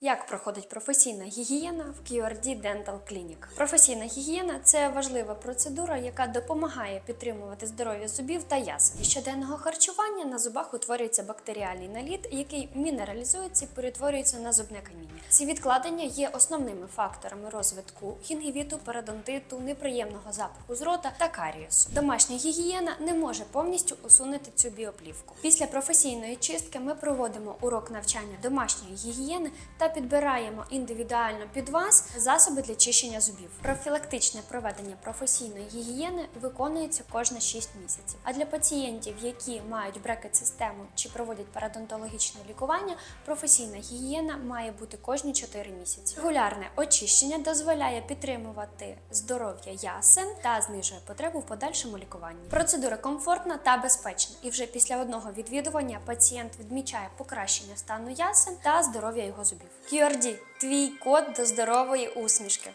Як проходить професійна гігієна в QRD Dental Clinic? Професійна гігієна це важлива процедура, яка допомагає підтримувати здоров'я зубів та ясен. Щоденного харчування на зубах утворюється бактеріальний наліт, який мінералізується і перетворюється на зубне каміння. Ці відкладення є основними факторами розвитку гінгівіту, парадонтиту, неприємного запаху з рота та карієсу. Домашня гігієна не може повністю усунути цю біоплівку. Після професійної чистки ми проводимо урок навчання домашньої гігієни та підбираємо індивідуально під вас засоби для чищення зубів. Профілактичне проведення професійної гігієни виконується кожні 6 місяців. А для пацієнтів, які мають брекет-систему чи проводять парадонтологічне лікування, професійна гігієна має бути кожні 4 місяці. Регулярне очищення дозволяє підтримувати здоров'я ясен та знижує потребу в подальшому лікуванні. Процедура комфортна та безпечна, і вже після одного відвідування пацієнт відмічає покращення стану ясен та здоров'я його зубів. QRD – твій код до здорової усмішки.